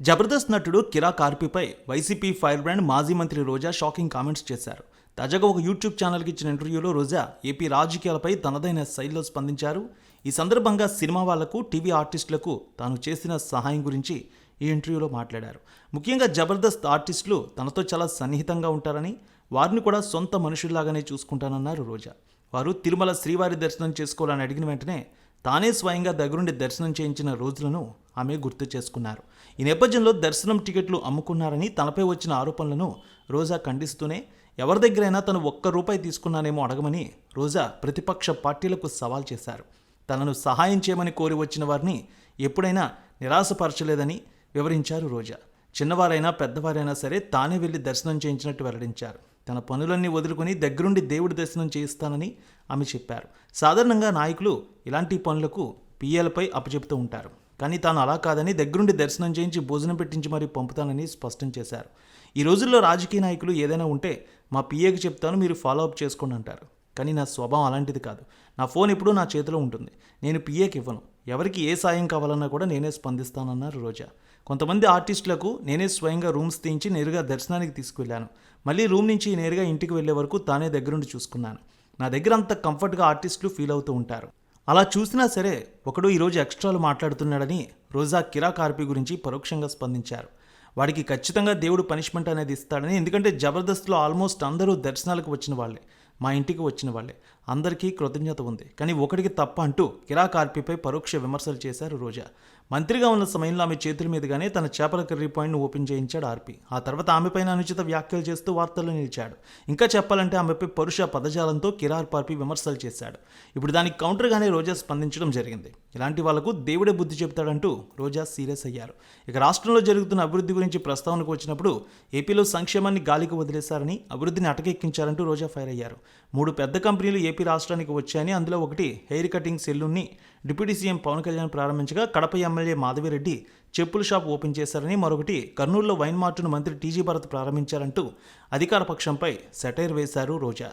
జబర్దస్త్ నటుడు కిరా కార్పీపై YCP fire brand మాజీ మంత్రి రోజా షాకింగ్ కామెంట్స్ చేశారు. తాజాగా ఒక యూట్యూబ్ ఛానల్కి ఇచ్చిన ఇంటర్వ్యూలో రోజా ఏపీ రాజకీయాలపై తనదైన శైలిలో స్పందించారు. ఈ సందర్భంగా సినిమా వాళ్ళకు టీవీ ఆర్టిస్టులకు తాను చేసిన సహాయం గురించి ఈ ఇంటర్వ్యూలో మాట్లాడారు. ముఖ్యంగా జబర్దస్త్ ఆర్టిస్టులు తనతో చాలా సన్నిహితంగా ఉంటారని వారిని కూడా సొంత మనుషుల్లాగానే చూసుకుంటానన్నారు రోజా. వారు తిరుమల శ్రీవారి దర్శనం చేసుకోవాలని అడిగిన వెంటనే తానే స్వయంగా దగ్గరుండి దర్శనం చేయించిన రోజులను ఆమె గుర్తు చేసుకున్నారు. ఈ నేపథ్యంలో దర్శనం టికెట్లు అమ్ముకున్నారని తనపై వచ్చిన ఆరోపణలను రోజా ఖండిస్తూనే ఎవరి దగ్గరైనా తను ఒక్క రూపాయి తీసుకున్నానేమో అడగమని రోజా ప్రతిపక్ష పార్టీలకు సవాల్ చేశారు. తనను సహాయం చేయమని కోరి వచ్చిన వారిని ఎప్పుడైనా నిరాశపరచలేదని వివరించారు రోజా. చిన్నవారైనా పెద్దవారైనా సరే తానే వెళ్ళి దర్శనం చేయించినట్టు వెల్లడించారు. తన పనులన్నీ వదులుకొని దగ్గరుండి దేవుడి దర్శనం చేయిస్తానని ఆమె చెప్పారు. సాధారణంగా నాయకులు ఇలాంటి పనులకు పిఎలపై అప్పచెపుతూ ఉంటారు. కానీ తాను అలా కాదని దగ్గరుండి దర్శనం చేయించి భోజనం పెట్టించి మరీ పంపుతానని స్పష్టం చేశారు. ఈ రోజుల్లో రాజకీయ నాయకులు ఏదైనా ఉంటే మా పిఏకి చెప్తాను మీరు ఫాలో అప్ చేసుకోండి అంటారు. కానీ నా స్వభావం అలాంటిది కాదు. నా ఫోన్ ఎప్పుడూ నా చేతిలో ఉంటుంది. నేను పిఏకి ఇవ్వను. ఎవరికి ఏ సాయం కావాలన్నా కూడా నేనే స్పందిస్తానన్నారు రోజా. కొంతమంది ఆర్టిస్టులకు నేనే స్వయంగా రూమ్స్ తీయించి నేరుగా దర్శనానికి తీసుకువెళ్ళాను. మళ్ళీ రూమ్ నుంచి నేరుగా ఇంటికి వెళ్ళే వరకు తానే దగ్గరుండి చూసుకున్నాను. నా దగ్గర అంత కంఫర్ట్గా ఆర్టిస్టులు ఫీల్ అవుతూ ఉంటారు. అలా చూసినా సరే ఒకడు ఈరోజు ఎక్స్ట్రాలు మాట్లాడుతున్నాడని రోజా కిరా కార్పి గురించి పరోక్షంగా స్పందించారు. వాడికి ఖచ్చితంగా దేవుడు పనిష్మెంట్ అనేది ఇస్తాడని ఎందుకంటే జబర్దస్త్లో ఆల్మోస్ట్ అందరూ దర్శనాలకు వచ్చిన వాళ్ళే మా ఇంటికి వచ్చిన వాళ్ళే. అందరికీ కృతజ్ఞత ఉంది. కానీ ఒకటికి తప్ప అంటూ కిరా కార్పీపై పరోక్ష విమర్శలు చేశారు రోజా. మంత్రిగా ఉన్న సమయంలో ఆమె చేతుల మీదుగానే తన చేపల కర్రీ పాయింట్ను ఓపెన్ చేయించాడు ఆర్పి. ఆ తర్వాత ఆమెపైన అనుచిత వ్యాఖ్యలు చేస్తూ వార్తల్లో నిలిచాడు. ఇంకా చెప్పాలంటే ఆమెపై పరుష పదజాలంతో కిరార్ పార్పి విమర్శలు చేశాడు. ఇప్పుడు దానికి కౌంటర్గానే రోజా స్పందించడం జరిగింది. ఇలాంటి వాళ్ళకు దేవుడే బుద్ధి చెప్తాడంటూ రోజా సీరియస్ అయ్యారు. ఇక రాష్ట్రంలో జరుగుతున్న అభివృద్ధి గురించి ప్రస్తావనకు వచ్చినప్పుడు ఏపీలో సంక్షేమాన్ని గాలికి వదిలేశారని అభివృద్ధిని అటకెక్కించారంటూ రోజా ఫైర్ అయ్యారు. మూడు పెద్ద కంపెనీలు ఏపీ ఏపీ రాష్ట్రానికి వచ్చాయని అందులో ఒకటి హెయిర్ కటింగ్ సెలూన్ని డిప్యూటీ సీఎం పవన్ కళ్యాణ్ ప్రారంభించగా కడప ఎమ్మెల్యే మాధవిరెడ్డి చెప్పుల షాప్ ఓపెన్ చేశారని మరొకటి కర్నూలులో వైన్ మార్టును మంత్రి టీజీ భరత్ ప్రారంభించారంటూ అధికార పక్షంపై సెటైర్ వేశారు రోజా.